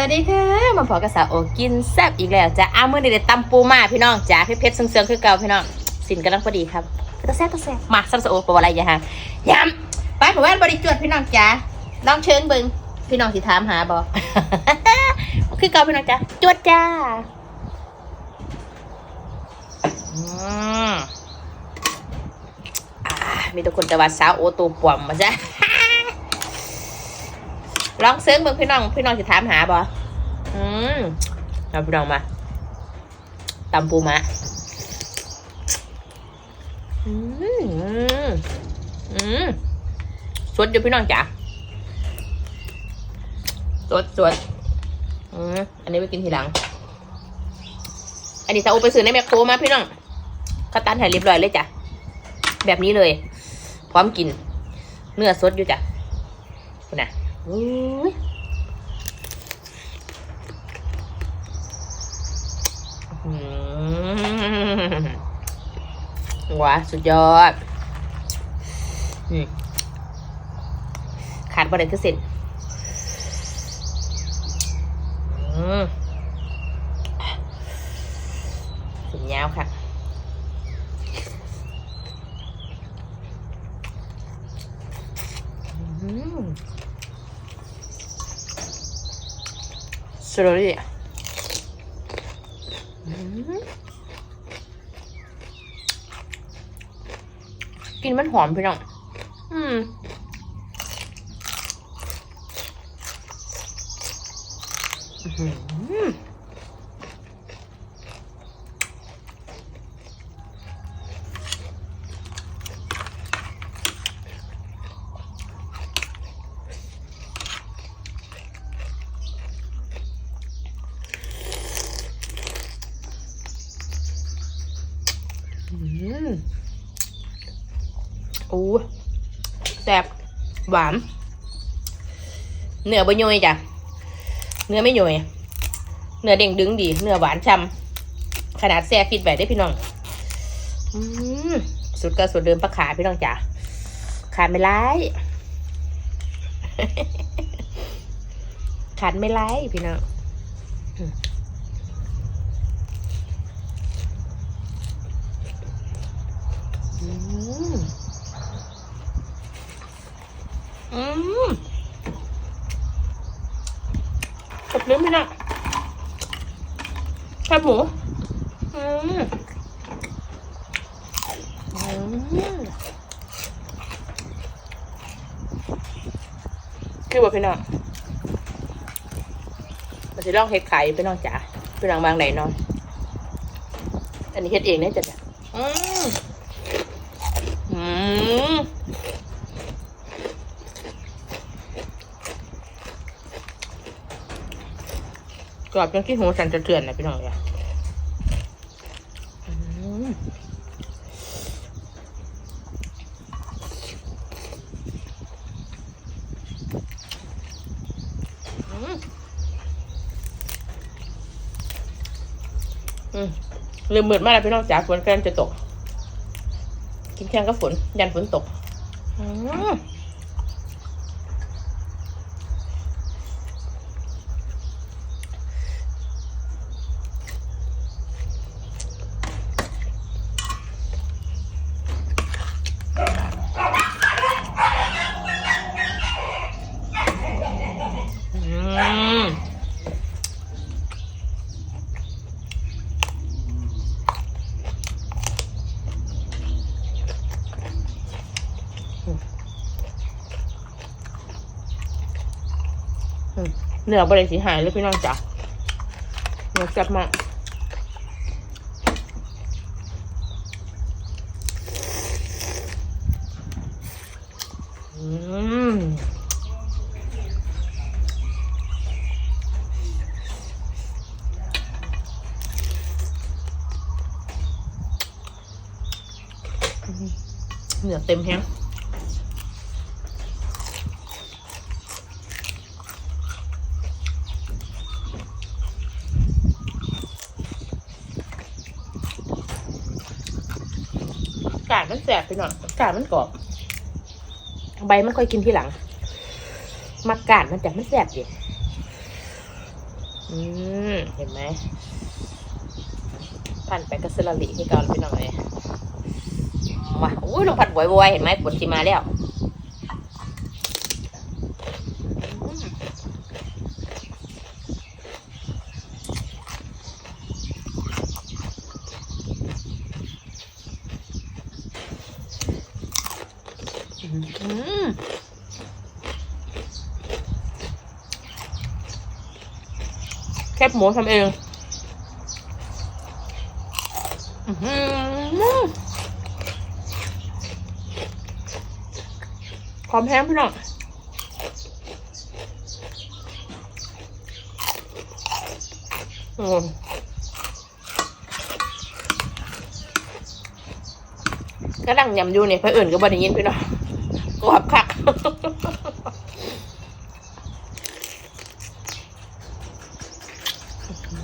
วัสดีค่ะ มาพอกับสาวโอกินแซ่บอีกแล้วจ้ะอ้ามื่อนี้ได้ตำปูมาพี่น้องจ้าเผ็ดๆเสืองๆคือเก่าพี่น้องสินกำลังพอดีครับตะแซ่บตะแซ่บมาสัมสาวโอปะวะอะไรอย่าฮะยำไปผมว่าบริจวดพี่น้องจ้าลองเชิญเบิงพี่น้องสิถามหาบอคือเก่าพี่น้องจ้าจวดจ้าอืมอ่ามีแทุกคนแต่ว่าสาวโอตัวป่วมมาจ้ะ ลองเซิร์งเบิ่งพี่น้อง พี่น้องจะถามหาบ่อืมเอาพี่น้องมาตำปูมะอืมอืมอืมสดอยู่พี่น้องจ๋าสดสดอืมอันนี้ไปกินทีหลัง อันนี้จะเอาไปซื้อในแมคโครมาพี่น้องก็ตันให้เรียบร้อยเลยจ้ะ แบบนี้เลย พร้อมกิน เนื้อสดอยู่จ้ะคุณน่ะ อุ้ยว้าสุดยอดอขาดประเด็นคือเส้นอืมเส้นยาวค่ะ อืม สโลลี่กินมันหอมพี่น้อง อืมอืม มโอ้แซ่บหวาน เนื้อบะยอยจ้ะ เนื้อไม่ยอยเนื้อเด้งดึงดี เนื้อหวานช่ำขนาดแซ่ฟิตแบบได้พี่น้องอสุดก็สุดเดิมปลาขาพี่น้องจ๋าขาดไม่ร้ายขาดไม่ร้ายพี่น้อง อืมอืมกับเนื้อพี่น้องแคบหมูอืมคือว่าพี่น้องมันจะลองเฮ็ดไข่พี่น้องจ๋าพี่น้องบางไหนนาะอันนี้เฮ็ดเองเนี่ยจ้ะอืม กรอบจนที่หูสันจะเทือนนะพี่น้องอย่าอืมอืมอืมลืมเบิดมากแล้วพี่น้องจ๋าฝนกำลังจะตก กินแข่งกับฝนยันฝนตก อืมอืมอืม เนื้อบริสีหายเลยพี่น้องจ๋าเนื้อแซ่บมากอืมเหนือเต็มแฮงาดมันแสบไปหน่อยกาดมันกรอบใบมันค่อยกินทีหลังมากาดมันแต่มันแสบดิอืมเห็นไหมพันไปกระสลาลิที่ก่อนไปหน่อยมาอุ้ยลงผัดบวยๆเห็นไหมปวดสีมาแล้วอืมอืมแค บหมูทำเองหอความแห้งพี่น้องอืมก็ดังยำอยู่เนี่ยเพื่อนอื่นก็บ่ได้ยินพี่น้องกรอบคัก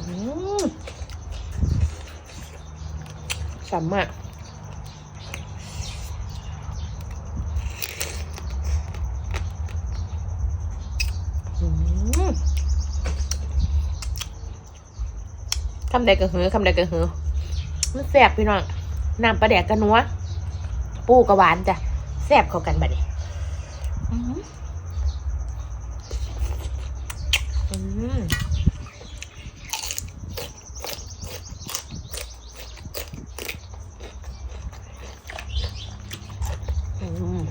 อืมฉ่ำมากอืมคำใดก็หือคำใดก็หือ มันแสบพี่น้องน้ำปลาแดกกระนัว ปูกระหวานจ้ะแสบเข้ากันบัดนี้อืมอืม อืม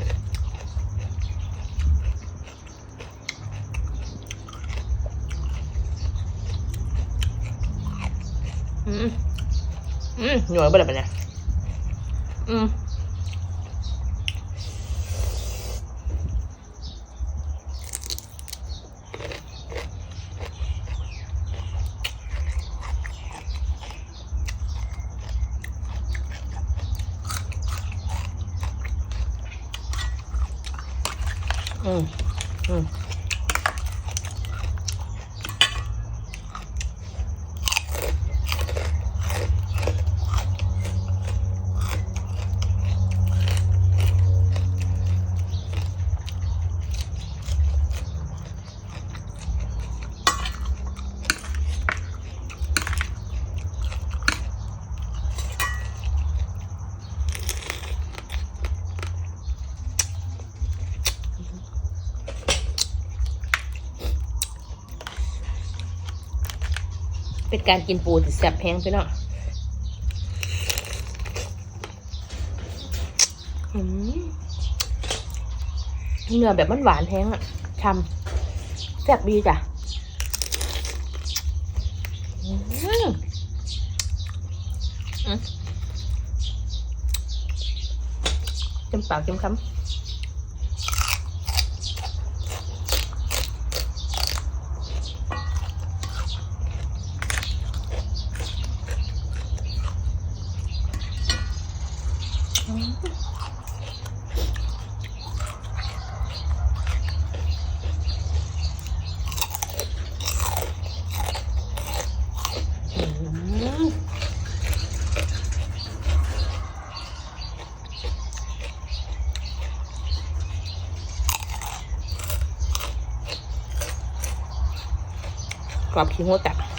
อืมอืมหน่วยไปเล เป็นการกินปูที่แซ่บแพงพี่น้องเนื้อแบบมันหวานแห้งอะทำแซ่บดีจ้ะอืมอืมเต็มปากเต็มคำ อืม กรอบ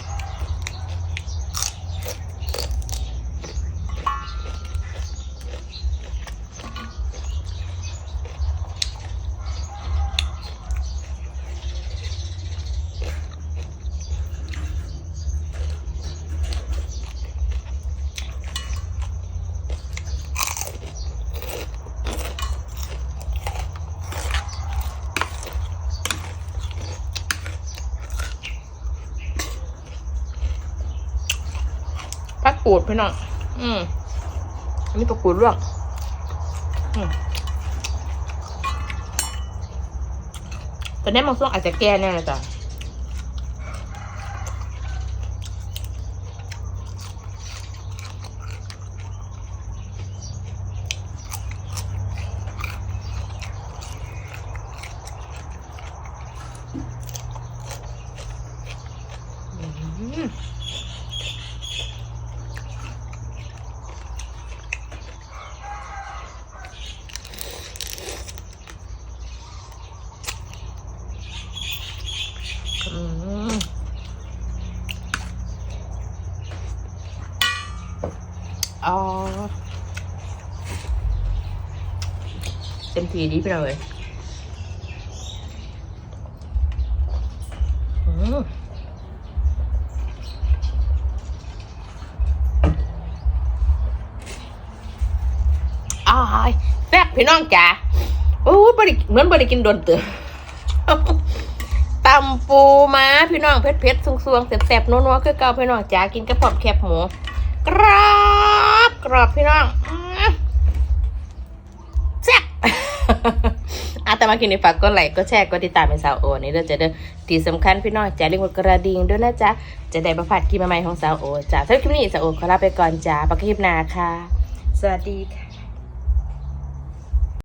กูดพี่น้องอืมอันนี้ปลาปูดลวกอืมแต่เนี้มังส่วงอาจจะแก่แน่นะจ๊ะอืม เต็มทีดีพี่น้องเลยอืมอ้ยแซ่บพี่น้องจ๋าโอ้ยบริเหมือนบริกินโดนเตือตำปูม้าพี่น้องเผ็ดเผ็ดๆสวงๆแซ่บๆนัวๆคือเก่าพี่น้องจ๋ากินกระป๋อมแคบหมู กรอบกรอบพี่น้องอื อาแต่มากินในฝากก็ไลค์ก็แชร์ก็ติดตามเป็นสาวโอนี่เด้อจะเด้อที่สำคัญพี่น้องจะเรียกว่ากระดิ่งด้วยนะจ๊ะ จะได้ประผัดคลิปใหม่ๆของสาวโอจ้าสำหรับคลิปนี้สาวโอขอลาไปก่อนจ้าปักคลิปหน้าค่ะ สวัสดีค่ะ